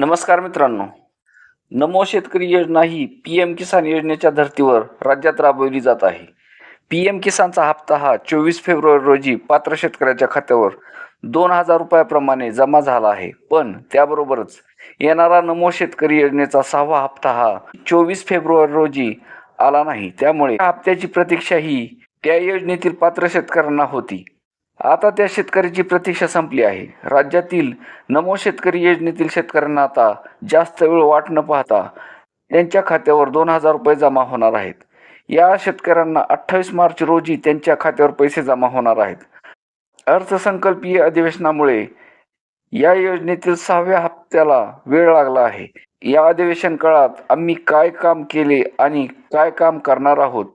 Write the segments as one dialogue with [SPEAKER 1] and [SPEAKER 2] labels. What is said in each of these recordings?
[SPEAKER 1] नमस्कार मित्रांनो. नमो शेतकरी योजना ही पी एम किसान योजनेच्या धर्तीवर राज्यात राबवली जात आहे. पी एम किसानचा हप्ता हा चोवीस फेब्रुवारी रोजी पात्र शेतकऱ्याच्या खात्यावर दोन हजार रुपयाप्रमाणे जमा झाला आहे. पण त्याबरोबरच येणारा नमो शेतकरी योजनेचा सहावा हप्ता हा चोवीस फेब्रुवारी रोजी आला नाही. त्यामुळे हप्त्याची प्रतीक्षा ही त्या योजनेतील पात्र शेतकऱ्यांना होती. आता त्या शेतकऱ्याची प्रतीक्षा संपली आहे. राज्यातील नमो शेतकरी योजनेतील शेतकऱ्यांना आता जास्त वेळ वाट न पाहता त्यांच्या खात्यावर दोन हजार रुपये जमा होणार आहेत. या शेतकऱ्यांना अठ्ठावीस मार्च रोजी त्यांच्या खात्यावर पैसे जमा होणार आहेत. अर्थसंकल्पीय अधिवेशनामुळे या योजनेतील सहाव्या हप्त्याला वेळ लागला आहे. या अधिवेशन काळात आम्ही काय काम केले आणि काय काम करणार आहोत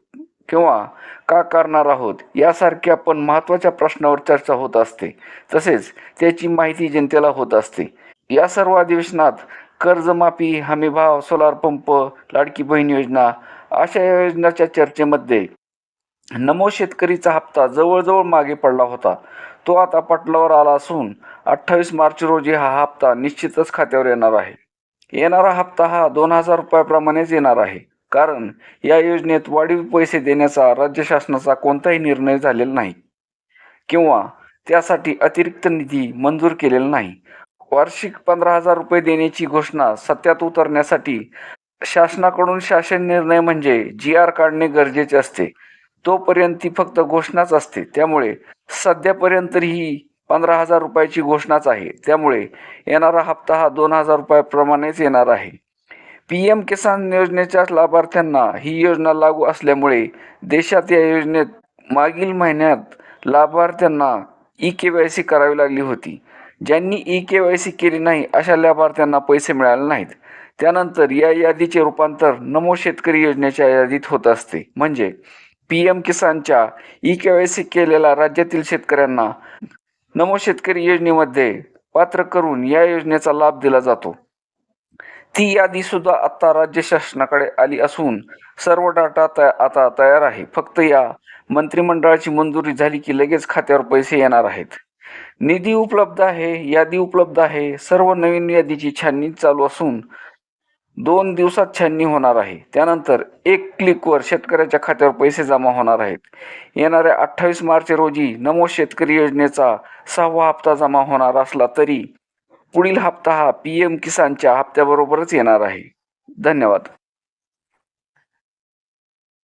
[SPEAKER 1] किंवा का करणार आहोत यासारख्या पण महत्त्वाच्या प्रश्नावर चर्चा होत असते. तसेच त्याची माहिती जनतेला होत असते. या सर्व अधिवेशनात कर्जमाफी हमीभाव सोलार पंप लाडकी बहीण योजना अशा योजनाच्या चर्चेमध्ये नमो शेतकरीचा हप्ता जवळजवळ मागे पडला होता. तो आता पटलावर आला असून अठ्ठावीस मार्च रोजी हा हप्ता निश्चितच खात्यावर येणार आहे. येणारा हप्ता हा दोन हजार रुपयाप्रमाणेच येणार आहे. कारण या योजनेत वाढीव पैसे देण्याचा राज्य शासनाचा कोणताही निर्णय झालेला नाही. किंवा त्यासाठी अतिरिक्त निधी मंजूर केलेला नाही. वार्षिक पंधरा हजार रुपये देण्याची घोषणा सत्यात उतरण्यासाठी शासनाकडून शासन निर्णय म्हणजे जी आर काढणे गरजेचे असते. तोपर्यंत ती फक्त घोषणाच असते. त्यामुळे सध्यापर्यंत ही पंधरा हजार रुपयाची घोषणाच आहे. त्यामुळे येणारा हप्ता हा दोन हजार रुपयाप्रमाणेच येणार आहे. पी एम किसान योजनेच्या लाभार्थ्यांना ही योजना लागू असल्यामुळे देशात या योजनेत मागील महिन्यात लाभार्थ्यांना ई के वाय सी करावी लागली होती. ज्यांनी ई के वाय सी केली नाही अशा लाभार्थ्यांना पैसे मिळाले नाहीत. त्यानंतर या यादीचे रूपांतर नमो शेतकरी योजनेच्या यादीत होत असते. म्हणजे पी एम किसानच्या ई के वाय सी केलेल्या राज्यातील शेतकऱ्यांना नमो शेतकरी योजनेमध्ये पात्र करून या योजनेचा लाभ दिला जातो. ती यादी सुद्धा आता राज्य शासनाकडे आली असून सर्व डाटा तया आता तयार आहे. फक्त या मंत्रिमंडळाची मंजुरी झाली की लगेच खात्यावर पैसे येणार आहेत. निधी उपलब्ध आहे यादी उपलब्ध आहे. सर्व नवीन यादीची छाननी चालू असून दोन दिवसात छाननी होणार आहे. त्यानंतर एक क्लिकवर शेतकऱ्याच्या खात्यावर पैसे जमा होणार आहेत. येणाऱ्या अठ्ठावीस मार्च रोजी नमो शेतकरी योजनेचा सहावा हप्ता जमा होणार असला तरी पुढील हप्ता हा पी एम किसानच्या हप्त्याबरोबरच येणार आहे. धन्यवाद.